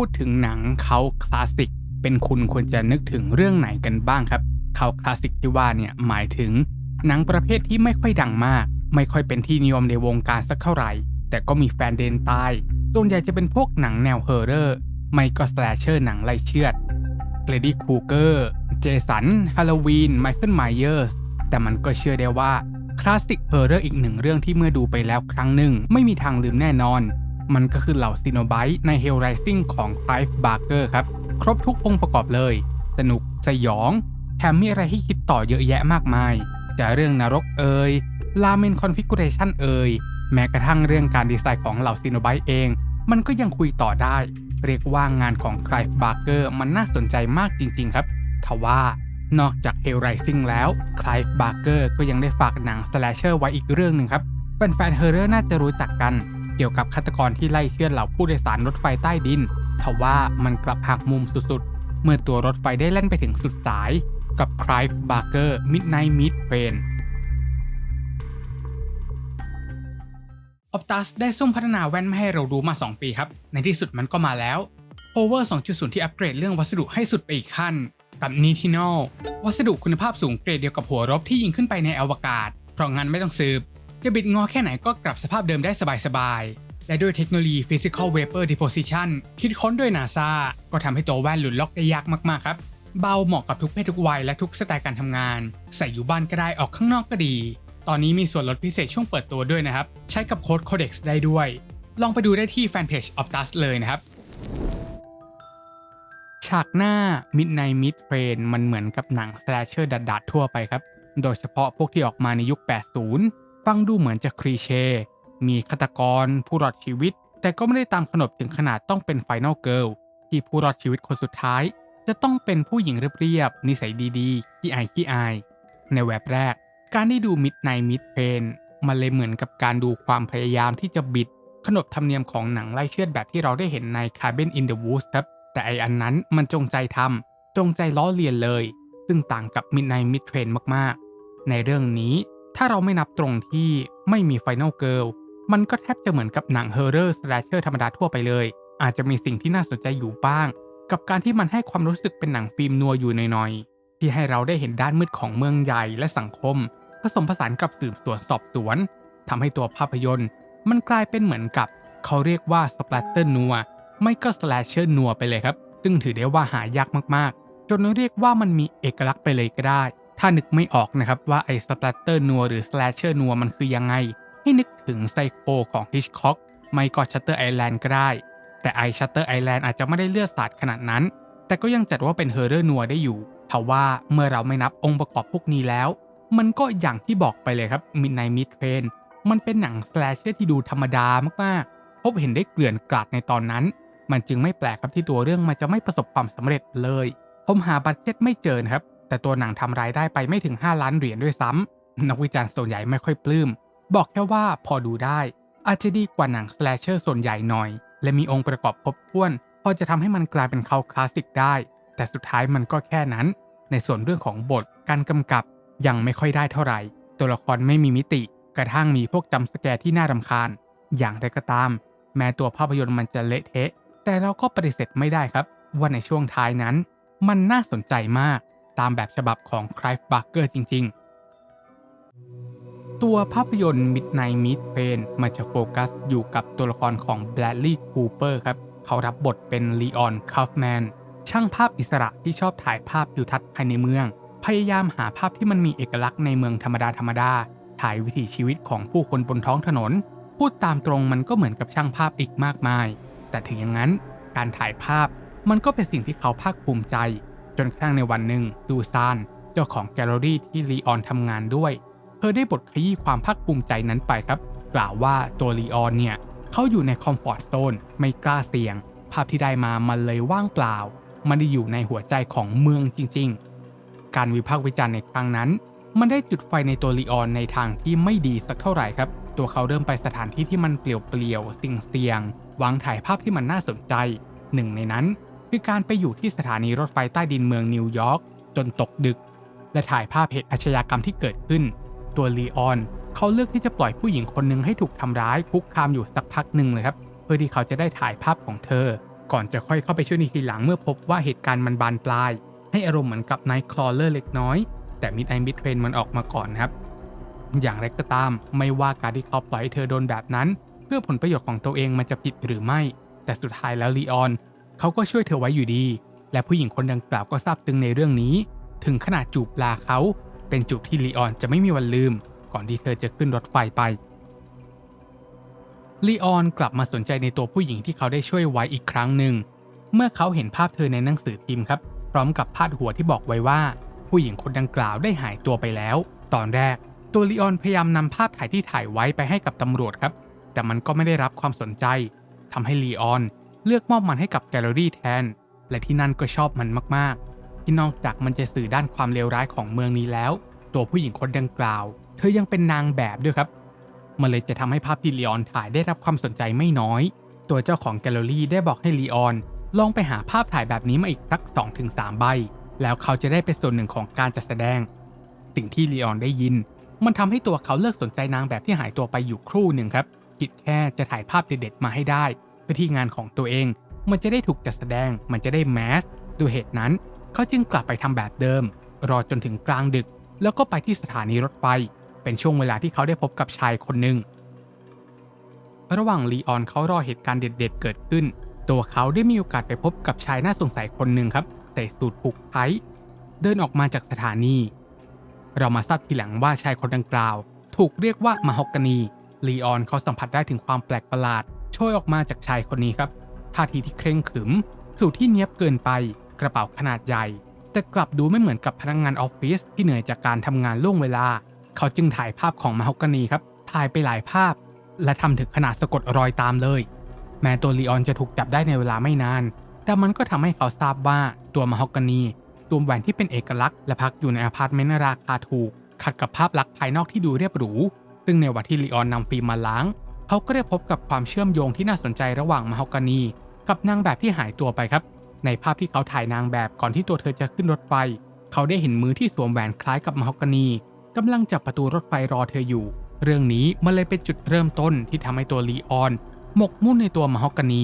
พูดถึงหนังเขาคลาสสิกเป็นคุณควรจะนึกถึงเรื่องไหนกันบ้างครับเขาคลาสสิกที่ว่าเนี่ยหมายถึง หนังประเภทที่ไม่ค่อยดังมาก ไม่ค่อยเป็นที่นิยมในวงการสักเท่าไหร่ แต่ก็มีแฟนเดนตายส่วนใหญ่จะเป็นพวกหนังแนวเฮอร์เรอร์ไม่ก็สแลชเชอร์หนังไล่เชือดเ e ดดี้คูเกอร์เจสันฮาโลวีนไมเคิลไมเยอร์สแต่มันก็เชื่อได้ว่าคลาสสิกเฮอร์เรอร์อีกหนึ่งเรื่องที่เมื่อดูไปแล้วครั้งหนึ่งไม่มีทางลืมแน่นอน มันก็คือเหล่าซีโนไบต์ใน Hell Rising ของไคลฟ์บาร์เกอร์ครับ ครบทุกองค์ประกอบเลย สนุกสยอง แถมมีอะไรให้คิดต่อเยอะแยะมากมาย จะเรื่องนรกเอ่ยลาเมนคอนฟิก r a t i o n เอ่ยแม้กระทั่งเรื่องการดีไซน์ของเหล่าซีโนไบต์เอง มันก็ยังคุยต่อได้ เรียกว่างานของไคลฟ์บาร์เกอร์มันน่าสนใจมากจริง ๆ ครับทว่านอกจาก Hell Rising แล้วไคลฟ์บาร์เกอร์ก็ยังได้ฝากหนังสแลชเชอร์ไว้อีกเรื่องหนึ่งครับแฟนๆเฮอร์เรอร์น่าจะรู้จักกัน เกี่ยวกับฆาตกรที่ไล่เชือดเหล่าผู้โดยสารรถไฟใต้ดินทว่ามันกลับหักมุมสุดๆ เมื่อตัวรถไฟได้แล่นไปถึงสุดสายกับไคลฟ์บาร์เกอร์ Midnight Meat Train ออ t ตัสได้ซุ่มพัฒนาแว่นมาให้เรารู้มา 2 ปีครับ ในที่สุดมันก็มาแล้ว Power 2.0 ที่อัปเกรดเรื่องวัสดุให้สุดไปอีกขั้น กับ n i t i n o วัสดุคุณภาพสูงเกรดเดียวกับหัวรบที่ยิงขึ้นไปในอวกาศ เพราะงั้นไม่ต้องสืบ จะบิดงอแค่ไหนก็กลับสภาพเดิมได้สบายๆ และด้วยเทคโนโลยี Physical Vapor Deposition คิดค้นโดย NASA ก็ทำให้ตัวแว่นหลุดล็อกได้ยากมากๆครับเบาเหมาะกับทุกเพศทุกวัยและทุกสไตล์การทำงาน ใส่อยู่บ้านก็ได้ออกข้างนอกก็ดี ตอนนี้มีส่วนลดพิเศษช่วงเปิดตัวด้วยนะครับ ใช้กับโค้ด Codex ได้ด้วย ลองไปดูได้ที่แฟนเพจ Optus เลยนะครับ ฉากหน้า Midnight Mid Train มันเหมือนกับหนัง slasher ดัดๆทั่วไปครับ โดยเฉพาะพวกที่ออกมาในยุค 80 ฟังดูเหมือนจะคลีเช่ มีฆาตกร ผู้รอดชีวิต แต่ก็ไม่ได้ตามขนบถึงขนาดต้องเป็น Final Girl ที่ผู้รอดชีวิตคนสุดท้าย จะต้องเป็นผู้หญิงเรียบๆนิสัยดีๆขี้อายขี้อาย ในแวบแรก การได้ดู Midnight Mid Train มันเลยเหมือนกับการดูความพยายามที่จะบิด ขนบธรรมเนียมของหนังไล่เชือดแบบที่เราได้เห็นใน Cabin in the Woods ครับแต่ไออันนั้นมันจงใจทำจงใจล้อเลียนเลย ซึ่งต่างกับ Midnight Mid Train มากๆ ในเรื่องนี้ ถ้าเราไม่นับตรงที่ไม่มี Final Girl มันก็แทบจะเหมือนกับหนัง Horror Slasher ธรรมดาทั่วไปเลย อาจจะมีสิ่งที่น่าสนใจอยู่บ้าง กับการที่มันให้ความรู้สึกเป็นหนังฟิล์มนัวอยู่หน่อยๆ ที่ให้เราได้เห็นด้านมืดของเมืองใหญ่และสังคม ผสมผสานกับสืบสวนสอบสวนทำให้ตัวภาพยนตร์ มันกลายเป็นเหมือนกับเขาเรียกว่าสป l ตเตอร์นัวไม่ก็สแลชเชอร์นัวไปเลยครับ ซึ่งถือได้ว่าหายากมากๆ จนเรียกว่ามันมีเอกลักษณ์ไปเลยก็ได้ ถ้านึกไม่ออกนะครับว่าไอ้สแปลตเตอร์นัวหรือสแลชเชอร์นัวมันคือยังไง ให้นึกถึงไซโคของฮิชคอกไม่ก็ชัตเตอร์ไอแลนด์ก็ได้ แต่ไอชัตเตอร์ไอแลนด์อาจจะไม่ได้เลือดสาดขนาดนั้น แต่ก็ยังจัดว่าเป็นเฮอร์เรอร์นัวได้อยู่เพราะว่าเมื่อเราไม่นับองค์ประกอบพวกนี้แล้ว มันก็อย่างที่บอกไปเลยครับมินไนมิดเทรนมันเป็นหนังสแลชเชอร์ที่ดูธรรมดามากๆ พบเห็นได้เกลื่อนกลาดในตอนนั้น มันจึงไม่แปลกครับที่ตัวเรื่องมันจะไม่ประสบความสำเร็จเลย ผมหาบัตเจ็ตไม่เจอครับ แต่ตัวหนังทำรายได้ไปไม่ถึง 5 ล้านเหรียญด้วยซ้ำนักวิจารณ์ส่วนใหญ่ไม่ค่อยปลื้ม บอกแค่ว่าพอดูได้ อาจจะดีกว่าหนังสแลชเชอร์ส่วนใหญ่หน่อย และมีองค์ประกอบครบถ้วน พอจะทำให้มันกลายเป็นเขาคลาสสิกได้ แต่สุดท้ายมันก็แค่นั้น ในส่วนเรื่องของบท การกำกับยังไม่ค่อยได้เท่าไหร่ ตัวละครไม่มีมิติ กระทั่งมีพวกจำสแกร์ที่น่ารำคาญ อย่างไรก็ตาม แม้ตัวภาพยนตร์มันจะเละเทะ แต่เราก็ปฏิเสธไม่ได้ครับ ว่าในช่วงท้ายนั้น มันน่าสนใจมาก ตามแบบฉบับของไครฟ์บัคเกอร์จริง ๆ ตัวภาพยนตร์ Midnight Meat Train มันจะโฟกัสอยู่กับตัวละครของ Bradley Cooper ครับ เขารับบทเป็น Leon Kaufman ช่างภาพอิสระที่ชอบถ่ายภาพทิวทัศน์ภายในเมือง พยายามหาภาพที่มันมีเอกลักษณ์ในเมืองธรรมดาธรรมดาถ่ายวิถีชีวิตของผู้คนบนท้องถนน พูดตามตรงมันก็เหมือนกับช่างภาพอีกมากมาย แต่ถึงอย่างนั้นการถ่ายภาพมันก็เป็นสิ่งที่เขาภาคภูมิใจ จนกระทั่งในวันหนึ่งดูซานเจ้าของแกลเลอรี่ที่ลีออนทำงานด้วย เธอได้บทขยี้ความภาคภูมิใจนั้นไปครับ กล่าวว่าตัวลีออนเนี่ยเขาอยู่ในคอมฟอร์ตโซนไม่กล้าเสี่ยง ภาพที่ได้มามันเลยว่างเปล่า มันได้อยู่ในหัวใจของเมืองจริง ๆ การวิพากษ์วิจารณ์ในครั้งนั้น มันได้จุดไฟในตัวลีออนในทางที่ไม่ดีสักเท่าไหร่ครับ ตัวเขาเริ่มไปสถานที่ที่มันเปลี่ยวเปลี่ยวสิ่งเสี่ยงวางถ่ายภาพที่มันน่าสนใจ หนึ่งในนั้น คือการไปอยู่ที่สถานีรถไฟใต้ดินเมืองนิวยอร์กจนตกดึก และถ่ายภาพเหตุอาชญากรรมที่เกิดขึ้น ตัวลีออนเขาเลือกที่จะปล่อยผู้หญิงคนหนึ่งให้ถูกทำร้ายคุกคามอยู่สักพักหนึ่งเลยครับ เพื่อที่เขาจะได้ถ่ายภาพของเธอ ก่อนจะค่อยเข้าไปช่วยในทีหลังเมื่อพบว่าเหตุการณ์มันบานปลาย ให้อารมณ์เหมือนกับไนท์คลอเลอร์เล็กน้อย แต่มิดไอมิดเทรนมันออกมาก่อนครับ อย่างไรก็ตามไม่ว่าการที่เขาปล่อยให้เธอโดนแบบนั้น เพื่อผลประโยชน์ของตัวเองมันจะผิดหรือไม่ แต่สุดท้ายแล้วลีออน เขาก็ช่วยเธอไว้อยู่ดี และผู้หญิงคนดังกล่าวก็ซาบซึ้งในเรื่องนี้ ถึงขนาดจูบลาเขา เป็นจูบที่ลีออนจะไม่มีวันลืม ก่อนที่เธอจะขึ้นรถไฟไปลีออนกลับมาสนใจในตัวผู้หญิงที่เขาได้ช่วยไว้อีกครั้งหนึ่ง เมื่อเขาเห็นภาพเธอในหนังสือพิมพ์ครับ พร้อมกับพาดหัวที่บอกไว้ว่า ผู้หญิงคนดังกล่าวได้หายตัวไปแล้ว ตอนแรก ตัวลีออนพยายามนำภาพถ่ายที่ถ่ายไว้ไปให้กับตำรวจครับ แต่มันก็ไม่ได้รับความสนใจทำให้ลีออน เลือกมอบมันให้กับแกลเลอรี่แทน และที่นั่นก็ชอบมันมากๆ ที่นอกจากมันจะสื่อด้านความเลวร้ายของเมืองนี้แล้ว ตัวผู้หญิงคนดังกล่าว เธอยังเป็นนางแบบด้วยครับ มันเลยจะทำให้ภาพที่ลีออนถ่ายได้รับความสนใจไม่น้อย ตัวเจ้าของแกลเลอรี่ได้บอกให้ลีออน ลองไปหาภาพถ่ายแบบนี้มาอีกสัก 2-3 ใบ แล้วเขาจะได้เป็นส่วนหนึ่งของการจัดแสดง สิ่งที่ลีออนได้ยิน มันทำให้ตัวเขาเลิกสนใจนางแบบที่หายตัวไปอยู่ครู่หนึ่งครับคิดแค่จะถ่ายภาพเด็ดๆมาให้ได้ พื่อที่งานของตัวเอง มันจะได้ถูกจัดแสดง มันจะได้แมสด้วยเหตุนั้น เขาจึงกลับไปทำแบบเดิม รอจนถึงกลางดึก แล้วก็ไปที่สถานีรถไฟ เป็นช่วงเวลาที่เขาได้พบกับชายคนหนึ่ง ระหว่างลีออนเขารอเหตุการณ์เด็ด ๆ เกิดขึ้น ตัวเขาได้มีโอกาสไปพบกับชายน่าสงสัยคนหนึ่งครับใส่สูทผูกไทเดินออกมาจากสถานี เรามาทราบทีหลังว่าชายคนดังกล่าว ถูกเรียกว่ามาฮอกกานี ลีออนเขาสัมผัสได้ถึงความแปลกประหลาด โชยออกมาจากชายคนนี้ครับท่าทีที่เคร่งขรึม สูทที่เนี้ยบเกินไป กระเป๋าขนาดใหญ่ แต่กลับดูไม่เหมือนกับพนักงงานออฟฟิศที่เหนื่อยจากการทำงานล่วงเวลา เขาจึงถ่ายภาพของมาฮอกกานีครับถ่ายไปหลายภาพ และทำถึงขนาดสะกดรอยตามเลย แม้ตัวลีออนจะถูกจับได้ในเวลาไม่นาน แต่มันก็ทำให้เขาทราบว่าตัวมาฮอกกานีตัวแหวนที่เป็นเอกลักษณ์และพักอยู่ในอพาร์ตเมนต์ราคาถูก ขัดกับภาพลักษณ์ภายนอกที่ดูเรียบหรู ซึ่งในวันที่ลีออนนำฟิล์มมาล้าง เขาก็ได้พบกับความเชื่อมโยงที่น่าสนใจระหว่างมาฮอกกานี กับนางแบบที่หายตัวไปครับ ในภาพที่เขาถ่ายนางแบบก่อนที่ตัวเธอจะขึ้นรถไฟ เขาได้เห็นมือที่สวมแหวนคล้ายกับมาฮอกกานีกำลังจับประตูรถไฟรอเธออยู่ เรื่องนี้มันเลยเป็นจุดเริ่มต้นที่ทำให้ตัวลีออน หมกมุ่นในตัวมาฮอกกานี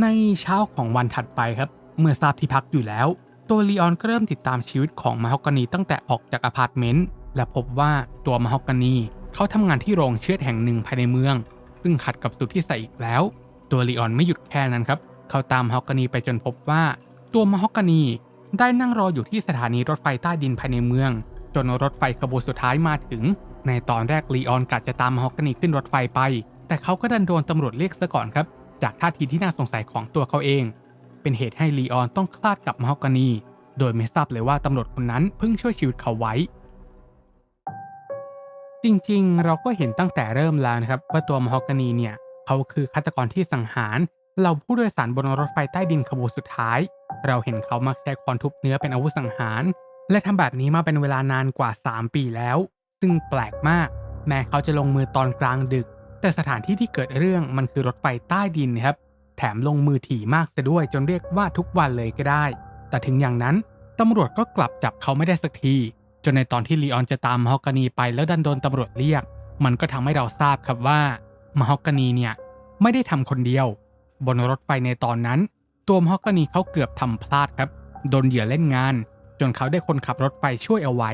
ในเช้าของวันถัดไปครับ เมื่อทราบที่พักอยู่แล้ว ตัวลีออนก็เริ่มติดตามชีวิตของมาฮอกกานีตั้งแต่ออกจากอพาร์ตเมนต์และพบว่าตัวมาฮอกกานี เขาทำงานที่โรงเชือดแห่งหนึ่งภายในเมือง ซึ่งขัดกับสูตรที่ใส่อีกแล้ว ตัวลีออนไม่หยุดแค่นั้นครับ เขาตามฮอกกานีไปจนพบว่า ตัวมาฮอกกานีได้นั่งรออยู่ที่สถานีรถไฟใต้ดินภายในเมือง จนรถไฟขบวนสุดท้ายมาถึง ในตอนแรกลีออนกะจะตามฮอกกานีขึ้นรถไฟไป แต่เขาก็ดันโดนตำรวจเรียกซะก่อนครับ จากท่าทีที่น่าสงสัยของตัวเขาเอง เป็นเหตุให้ลีออนต้องคลาดกับมฮอกกานี โดยไม่ทราบเลยว่าตำรวจคนนั้นเพิ่งช่วยชีวิตเขาไว้ จริงๆ เราก็เห็นตั้งแต่เริ่มแล้วนะครับ ว่าตัวมฮอกกานีเนี่ย เขาคือฆาตกรที่สังหารเราผู้โดยสารบนรถไฟใต้ดินขบวนสุดท้าย เราเห็นเขามักใช้ค้อนทุบเนื้อเป็นอาวุธสังหาร และทำแบบนี้มาเป็นเวลานานกว่า 3 ปีแล้ว ซึ่งแปลกมาก แม้เขาจะลงมือตอนกลางดึก แต่สถานที่ที่เกิดเรื่องมันคือรถไฟใต้ดินนะครับ แถมลงมือถี่มากซะด้วยจนเรียกว่าทุกวันเลยก็ได้ แต่ถึงอย่างนั้นตำรวจก็กลับจับเขาไม่ได้สักที นในตอนที่ลีออนจะตามมฮอกกานีไปแล้วดันโดนตำรวจเรียก มันก็ทำให้เราทราบครับว่ามฮอกกานีเนี่ยไม่ได้ทำคนเดียว บนรถไฟในตอนนั้น ตัวมฮอกกานีเขาเกือบทำพลาดครับโดนเหยื่อเล่นงาน จนเขาได้คนขับรถไฟช่วยเอาไว้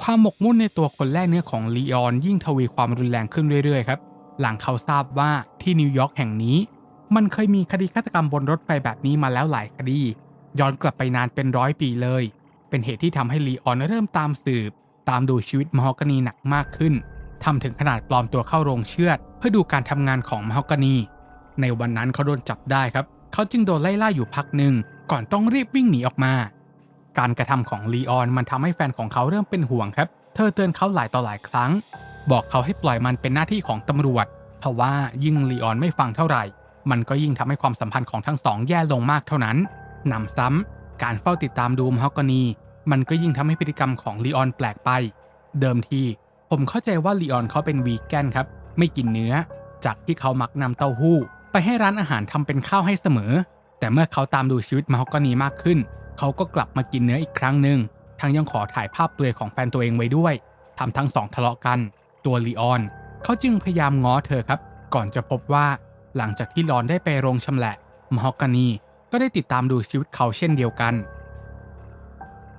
ความหมกมุ่นในตัวคนแรกเนื้อของลีออนยิ่งทวีความรุนแรงขึ้นเรื่อยๆครับหลังเขาทราบว่าที่นิวยอร์กแห่งนี้ มันเคยมีคดีฆาตกรรมบนรถไฟแบบนี้มาแล้วหลายคดี ย้อนกลับไปนานเป็นร้อยปีเลย เป็นเหตุที่ทำให้ลีออนเริ่มตามสืบ ตามดูชีวิตมฮอกกานีหนักมากขึ้นทำถึงขนาดปลอมตัวเข้าโรงเชือด เพื่อดูการทำงานของมฮอกกานี ในวันนั้นเขาโดนจับได้ครับ เขาจึงโดนไล่ล่าอยู่พักหนึ่งก่อนต้องรีบวิ่งหนีออกมา การกระทำของลีออนมันทำให้แฟนของเขาเริ่มเป็นห่วงครับ เธอเตือนเขาหลายต่อหลายครั้ง บอกเขาให้ปล่อยมันเป็นหน้าที่ของตำรวจ เพราะว่ายิ่งลีออนไม่ฟังเท่าไหร่ มันก็ยิ่งทำให้ความสัมพันธ์ของทั้งสองแย่ลงมากเท่านั้นหนำซ้ำ การเฝ้าติดตามดูมฮอกกานี มันก็ยิ่งทำให้พฤติกรรมของลีออนแปลกไป เดิมทีผมเข้าใจว่าลีออนเขาเป็นวีแกนครับ ไม่กินเนื้อ จากที่เขามักนำเต้าหู้ ไปให้ร้านอาหารทำเป็นข้าวให้เสมอ แต่เมื่อเขาตามดูชีวิตมฮอกกานีมากขึ้น เขาก็กลับมากินเนื้ออีกครั้งหนึ่งทั้งยังขอถ่ายภาพเปลือยของแฟนตัวเองไว้ด้วยทำทั้งสองทะเลาะกัน ตัวลีออนเขาจึงพยายามง้อเธอครับ ก่อนจะพบว่า หลังจากที่ลอนได้ไปโรงชำแหละมฮอกกานี ก็ได้ติดตามดูชีวิตเขาเช่นเดียวกัน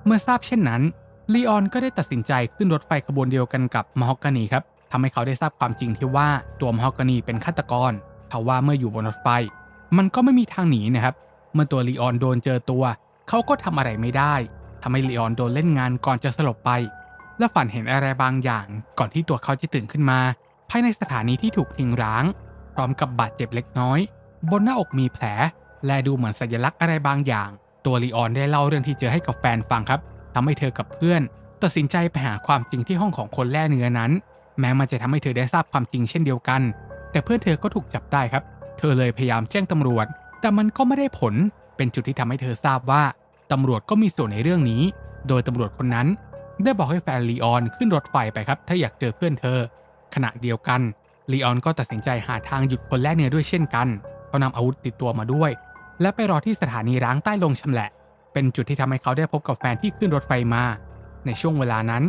เมื่อทราบเช่นนั้นลีออนก็ได้ตัดสินใจขึ้นรถไฟขบวนเดียวกันกับมฮอกกานีครับทำให้เขาได้ทราบความจริงที่ว่าตัวมฮอกกานีเป็นฆาตกรทว่าเมื่ออยู่บนรถไฟ มันก็ไม่มีทางหนีนะครับ เมื่อตัวลีออนโดนเจอตัว เขาก็ทำอะไรไม่ได้ทำให้ลีออนโดนเล่นงานก่อนจะสลบไป และฝันเห็นอะไรบางอย่าง ก่อนที่ตัวเขาจะตื่นขึ้นมา ภายในสถานีที่ถูกทิ้งร้าง พร้อมกับบาดเจ็บเล็กน้อย บนหน้าอกมีแผล และดูเหมือนสัญลักษณ์อะไรบางอย่าง ตัวลีออนได้เล่าเรื่องที่เจอให้กับแฟนฟังครับทำให้เธอกับเพื่อน ตัดสินใจไปหาความจริงที่ห้องของคนแล่เนื้อนั้น แม้มันจะทำให้เธอได้ทราบความจริงเช่นเดียวกัน แต่เพื่อนเธอก็ถูกจับได้ครับ เธอเลยพยายามแจ้งตำรวจ แต่มันก็ไม่ได้ผล เป็นจุดที่ทำให้เธอทราบว่าตำรวจก็มีส่วนในเรื่องนี้ โดยตำรวจคนนั้น ได้บอกให้แฟนลีออนขึ้นรถไฟไปครับ ถ้าอยากเจอเพื่อนเธอ ขณะเดียวกันลีออนก็ตัดสินใจหาทางหยุดคนแล่เนื้อด้วยเช่นกันเขานำอาวุธติดตัวมาด้วย และไปรอที่สถานีร้างใต้ลงชำแหละ เป็นจุดที่ทำให้เขาได้พบกับแฟนที่ขึ้นรถไฟมา ในช่วงเวลานั้น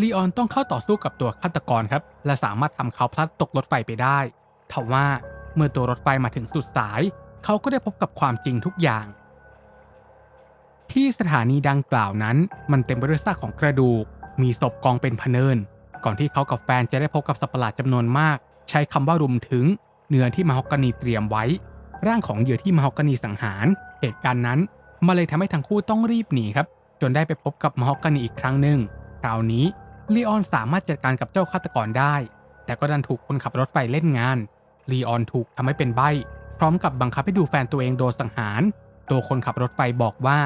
ลีออนต้องเข้าต่อสู้กับตัวฆาตกรครับ และสามารถทำเขาพลัดตกรถไฟไปได้ทว่าเมื่อตัวรถไฟมาถึงสุดสาย เขาก็ได้พบกับความจริงทุกอย่าง ที่สถานีดังกล่าวนั้น มันเต็มไปด้วยซากของกระดูก มีศพกองเป็นพเนิน ก่อนที่เขากับแฟนจะได้พบกับสัตว์ประหลาดจำนวนมาก ใช้คำว่ารุมถึงเนื้อที่มาฮอกกานีเตรียมไว้ ร่างของเหยื่อที่มฮอกกานีสังหาร เหตุการณ์นั้นมาเลยทำให้ทั้งคู่ต้องรีบหนีครับ จนได้ไปพบกับมฮอกกานีอีกครั้งหนึ่งคราวนี้ลีออนสามารถจัดการกับเจ้าฆาตกรได้ แต่ก็ดันถูกคนขับรถไฟเล่นงานลีออนถูกทำให้เป็นใบ้พร้อมกับบังคับให้ดูแฟนตัวเองโดนสังหาร ตัวคนขับรถไฟบอกว่า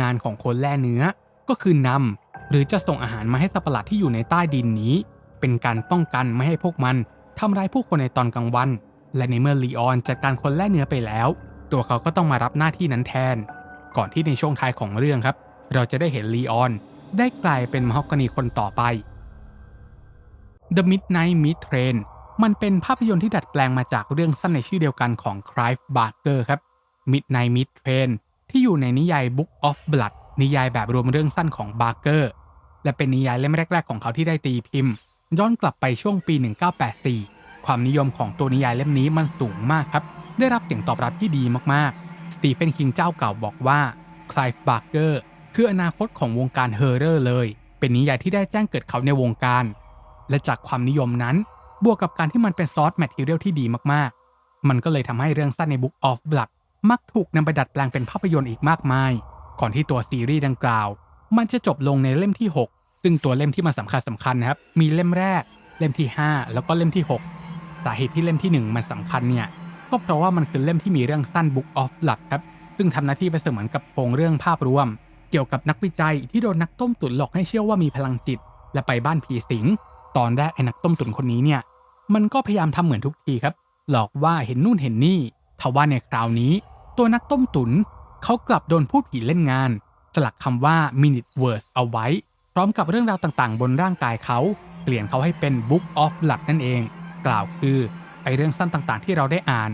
งานของคนแล่เนื้อก็คือนำหรือจะส่งอาหารมาให้สัตว์ประหลาดที่อยู่ในใต้ดินนี้ เป็นการป้องกันไม่ให้พวกมันทำร้ายผู้คนในตอนกลางวัน และในเมื่อลีออนจัดการคนแล่เนื้อไปแล้ว ตัวเขาก็ต้องมารับหน้าที่นั้นแทน ก่อนที่ในช่วงท้ายของเรื่องครับ เราจะได้เห็นลีออนได้กลายเป็นมฮอกกานีคนต่อไป The Midnight Meat Train มันเป็นภาพยนตร์ที่ดัดแปลงมาจากเรื่องสั้นในชื่อเดียวกันของ Clive Barker ครับ Midnight Meat Train ที่อยู่ในนิยาย Book of Blood นิยายแบบรวมเรื่องสั้นของ Barker และเป็นนิยายเล่มแรก ๆ ของเขาที่ได้ตีพิมพ์ ย้อนกลับไปช่วงปี 1984 ความนิยมของตัวนิยายเล่มนี้มันสูงมากครับ ได้รับเสียงตอบรับที่ดีมากๆ สตีเฟนคิงเจ้าเก่าบอกว่า Clive Barker คืออนาคตของวงการเฮอร์เรอร์เลย เป็นนิยายที่ได้แจ้งเกิดเขาในวงการ และจากความนิยมนั้น บวกกับการที่มันเป็นซอสแมทเทียลที่ดีมากๆ มันก็เลยทำให้เรื่องสั้นใน Book of Blood มักถูกนำไปดัดแปลงเป็นภาพยนตร์อีกมากมาย ก่อนที่ตัวซีรีส์ดังกล่าว มันจะจบลงในเล่มที่ 6 ซึ่งตัวเล่มที่มันสำคัญสำคัญนะครับ มีเล่มแรก เล่มที่ 5 แล้วก็เล่มที่ 6 สาเหตุที่เล่มที่ 1 มันสำคัญเนี่ยก็เพราะว่ามันคือเล่มที่มีเรื่องสั้น Book of Blood ครับ ซึ่งทำหน้าที่ไปเสมือนกับโครงเรื่องภาพรวม เกี่ยวกับนักวิจัยที่โดนนักต้มตุ๋นหลอกให้เชื่อว่ามีพลังจิต และไปบ้านผีสิง ตอนแรกไอ้นักต้มตุ๋นคนนี้เนี่ย มันก็พยายามทำเหมือนทุกทีครับ หลอกว่าเห็นนู่นเห็นนี่ทว่าในคราวนี้ ตัวนักต้มตุนเขากลับโดนพูดผีเล่นงาน สลักคำว่า minute words เอาไว้ พร้อมกับเรื่องราวต่างๆ บนร่างกายเขา เปลี่ยนเขาให้เป็น book of blood นั่นเอง กล่าวคือไอเรื่องสั้นต่างๆ ที่เราได้อ่าน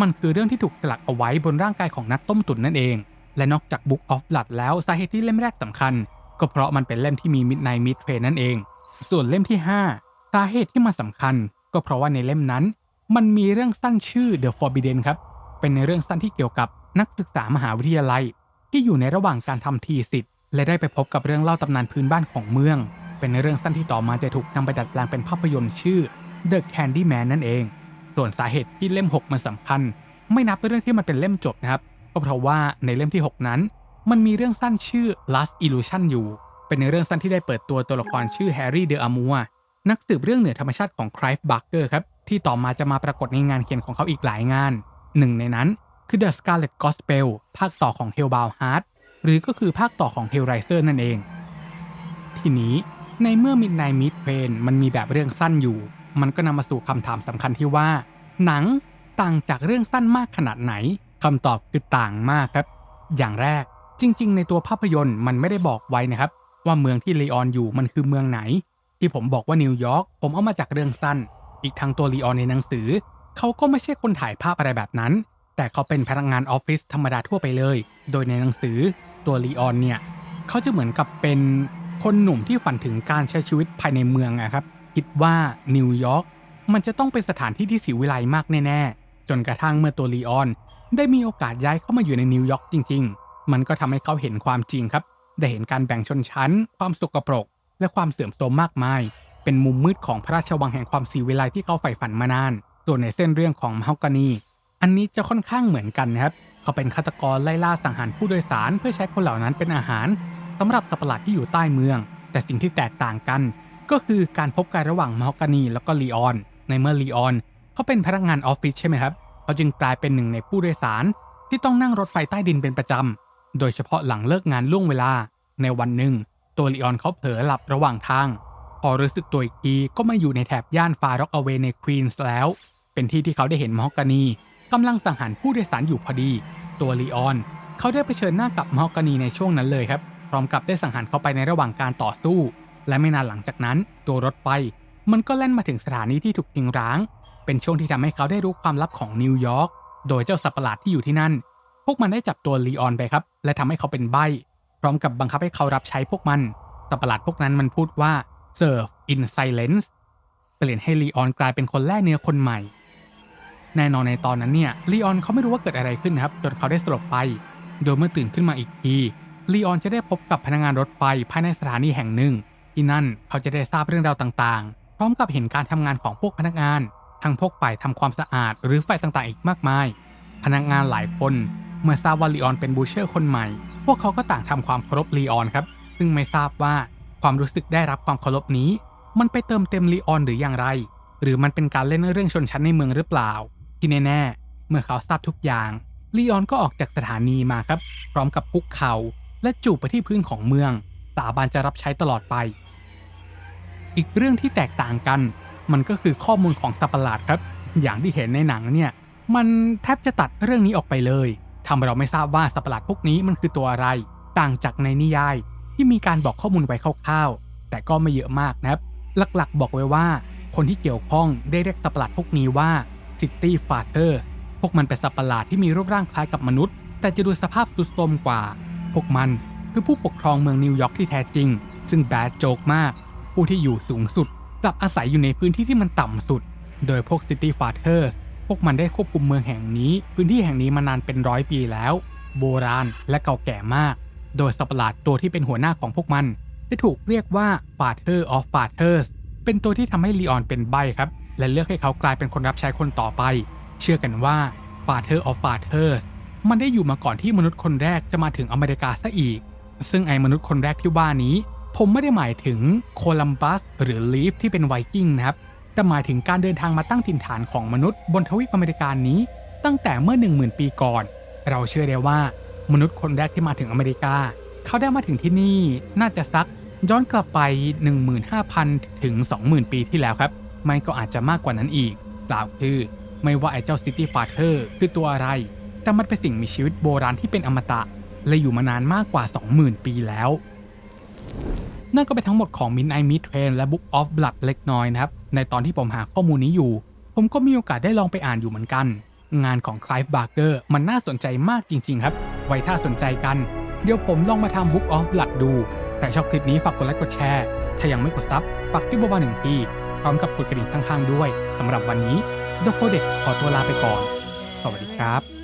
มันคือเรื่องที่ถูกสลักเอาไว้บนร่างกายของนักต้มตุ๋นนั่นเอง และนอกจาก book of blood แล้วสาเหตุที่เล่มแรกสำคัญ ก็เพราะมันเป็นเล่มที่มี midnight mid train นั่นเอง ส่วนเล่มที่ 5 สาเหตุที่มันสำคัญ ก็เพราะว่าในเล่มนั้น มันมีเรื่องสั้นชื่อ The Forbidden ครับเป็นในเรื่องสั้นที่เกี่ยวกับนักศึกษามหาวิทยาลัย ที่อยู่ในระหว่างการทำทีสิทธ์และได้ไปพบกับเรื่องเล่าตำนานพื้นบ้านของเมือง เป็นในเรื่องสั้นที่ต่อมาจะถูกนำไปดัดแปลงเป็นภาพยนตร์ชื่อ The Candyman นั่นเอง ส่วนสาเหตุที่เล่ม 6 มันสำคัญ ไม่นับเรื่องที่มันเป็นเล่มจบนะครับ ก็เพราะว่าในเล่มที่ 6 นั้น มันมีเรื่องสั้นชื่อ Last Illusion อยู่ เป็นในเรื่องสั้นที่ได้เปิดตัวตัวละครชื่อแฮร์รี่เดอะอามัวนักสืบเรื่องเหนือธรรมชาติของ Clive Barker ครับที่ต่อมาจะมาปรากฏในงานเขียนของเขาอีกหลายงาน หนึ่งในนั้นคือ The Scarlet Gospel ภาคต่อของ Hellbound Heart หรือก็คือภาคต่อของ Hellraiser นั่นเอง ทีนี้ในเมื่อ Midnight Meat Train มันมีแบบเรื่องสั้นอยู่ มันก็นำมาสู่คำถามสำคัญที่ว่า หนังต่างจากเรื่องสั้นมากขนาดไหนคำตอบคือต่างมากครับ อย่างแรกจริง ๆ ในตัวภาพยนตร์มันไม่ได้บอกไว้นะครับ ว่าเมืองที่ลีออนอยู่มันคือเมืองไหน ที่ผมบอกว่านิวยอร์กผมเอามาจากเรื่องสั้น อีกทางตัวลีออนในหนังสือ เขาก็ไม่ใช่คนถ่ายภาพอะไรแบบนั้น แต่เขาเป็นพนักงานออฟฟิศธรรมดาทั่วไปเลย โดยในหนังสือตัวลีออนเนี่ยเขาจะเหมือนกับเป็นคนหนุ่มที่ฝันถึงการใช้ชีวิตภายในเมืองอะครับ คิดว่านิวยอร์กมันจะต้องเป็นสถานที่ที่สิวิไลมากแน่ๆ จนกระทั่งเมื่อตัวลีออน ได้มีโอกาสย้ายเข้ามาอยู่ในนิวยอร์กจริง ๆ มันก็ทำให้เขาเห็นความจริงครับ ได้เห็นการแบ่งชนชั้น ความสกปรก และความเสื่อมโทรมมากมาย เป็นมุมมืดของพระราชวังแห่งความสีวิไลที่เขาใฝ่ฝันมานาน ส่วนในเส้นเรื่องของมฮอกานี อันนี้จะค่อนข้างเหมือนกันนะครับ เขาเป็นฆาตกรไล่ล่าสังหารผู้โดยสาร เพื่อใช้คนเหล่านั้นเป็นอาหารสำหรับสัตว์ประหลาดที่อยู่ใต้เมือง แต่สิ่งที่แตกต่างกัน ก็คือการพบกันระหว่างมฮอกานีแล้วก็ลีออน ในเมื่อลีออนเขาเป็นพนักงานออฟฟิศใช่ไหมครับ เขาจึงกลายเป็นหนึ่งในผู้โดยสาร ที่ต้องนั่งรถไฟใต้ดินเป็นประจำ โดยเฉพาะหลังเลิกงานล่วงเวลา ในวันหนึ่ง ตัวลีออนเขาเผลอหลับระหว่างทาง พอรู้สึกตัวอีกทีก็มาอยู่ในแถบย่านฟาร็อกเอเวในควีนส์แล้ว เป็นที่ที่เขาได้เห็นมอฮอกานีกำลังสังหารผู้โดยสารอยู่พอดี ตัวลีออน เขาได้เผชิญหน้ากับมอฮอกานีในช่วงนั้นเลยครับ พร้อมกับได้สังหารเขาไปในระหว่างการต่อสู้ และไม่นานหลังจากนั้นตัวรถไฟมันก็แล่นมาถึงสถานีที่ถูกทิ้งร้าง เป็นช่วงที่ทำให้เขาได้รู้ความลับของนิวยอร์กโดยเจ้าสัตว์ประหลาดที่อยู่ที่นั่น พวกมันได้จับตัวลีออนไปครับ และทำให้เขาเป็นใบ้พร้อมกับบังคับให้เขารับใช้พวกมันสัตว์ประหลาดพวกนั้นมันพูดว่า serve in silence เปลี่ยนให้ลีออนกลายเป็นคนแล่เนื้อคนใหม่ แน่นอนในตอนนั้นเนี่ยลีออนเขาไม่รู้ว่าเกิดอะไรขึ้นนะครับ จนเขาได้สลบไป โดยเมื่อตื่นขึ้นมาอีกทีลีออนจะได้พบกับพนักงานรถไฟภายในสถานีแห่งหนึ่ง ที่นั่นเขาจะได้ทราบเรื่องราวต่างๆ พร้อมกับเห็นการทำงานของพวกพนักงาน ทั้งพวกฝ่ายทำความสะอาดหรือฝ่ายต่างๆ อีกมากมาย พนักงานหลายคน เมื่อทราบว่าลีออนเป็นบูเชอร์คนใหม่ พวกเขาก็ต่างทำความเคารพลีออนครับ ซึ่งไม่ทราบว่าความรู้สึกได้รับความเคารพนี้ มันไปเติมเต็มลีออนหรืออย่างไร หรือมันเป็นการเล่นเรื่องชนชั้นในเมืองหรือเปล่า ที่แน่ๆเมื่อเขาทราบทุกอย่างลีออนก็ออกจากสถานีมาครับ พร้อมกับคุกเข่าและจูบไปที่พื้นของเมืองสาบานจะรับใช้ตลอดไป อีกเรื่องที่แตกต่างกัน มันก็คือข้อมูลของสัตว์ประหลาดครับ อย่างที่เห็นในหนังเนี่ย มันแทบจะตัดเรื่องนี้ออกไปเลยทำให้เราไม่ทราบว่าสัตว์ประหลาดพวกนี้มันคือตัวอะไร ต่างจากในนิยาย ที่มีการบอกข้อมูลไว้คร่าวๆ แต่ก็ไม่เยอะมากนะครับ หลักๆ บอกไว้ว่า คนที่เกี่ยวข้องได้เรียกสัตว์ประหลาดพวกนี้ว่า City Fathers พวกมันเป็นสัตว์ประหลาดที่มีรูปร่างคล้ายกับมนุษย์ แต่จะดูสภาพทรุดโทรมกว่า พวกมันคือผู้ปกครองเมืองนิวยอร์กที่แท้จริง ซึ่งแบดโจกมาก ผู้ที่อยู่สูงสุดกลับอาศัยอยู่ในพื้นที่ที่มันต่ำสุด โดยพวก City Fathers พวกมันได้ควบคุมเมืองแห่งนี้ พื้นที่แห่งนี้มานานเป็นร้อยปีแล้ว โบราณและเก่าแก่มาก โดยสัตว์ประหลาดตัวที่เป็นหัวหน้าของพวกมันได้ถูกเรียกว่า Father of Fathers เป็นตัวที่ทำให้ลีออนเป็นใบครับ และเลือกให้เขากลายเป็นคนรับใช้คนต่อไป เชื่อกันว่า Father of Fathers มันได้อยู่มาก่อนที่มนุษย์คนแรกจะมาถึงอเมริกาซะอีก ซึ่งไอ้มนุษย์คนแรกที่ว่านี้ ผมไม่ได้หมายถึงโคลัมบัสหรือลีฟที่เป็นไวกิ้งนะครับ แต่หมายถึงการเดินทางมาตั้งถิ่นฐานของมนุษย์บนทวีปอเมริกานี้ ตั้งแต่เมื่อ 10,000 ปีก่อน เราเชื่อได้ว่ามนุษย์คนแรกที่มาถึงอเมริกา เขาได้มาถึงที่นี่น่าจะสักย้อนกลับไป 15,000 ถึง 20,000 ปีที่แล้วครับ ไม่ก็อาจจะมากกว่านั้นอีกกล่าวคือ ไม่ว่าไอ้เจ้าซิตี้ฟาเธอร์คือตัวอะไร แต่มันเป็นสิ่งมีชีวิตโบราณที่เป็นอมตะ และอยู่มานานมากกว่า 20,000 ปีแล้ว นั่นก็เป็นทั้งหมดของ Midnight Meat r a i n และ Book of Blood เล็กน้อยนะครับ ในตอนที่ผมหาข้อมูลนี้อยู่ ผมก็มีโอกาสได้ลองไปอ่านอยู่เหมือนกัน งานของ Clive Barker มันน่าสนใจมากจริงๆครับ ไว้ถ้าสนใจกัน เดี๋ยวผมลองมาทำ Book of Blood ดู แต่ชอบคลิปนี้ฝากกดไลค์กดแชร์ ถ้ายังไม่กดซับฝากที่บวาหนึ่งทีพร้อมกับกดกระดิ่งข้างๆด้วยสำหรับวันนี้ดโคเด็กขอตัวลาไปก่อน สวัสดีครับ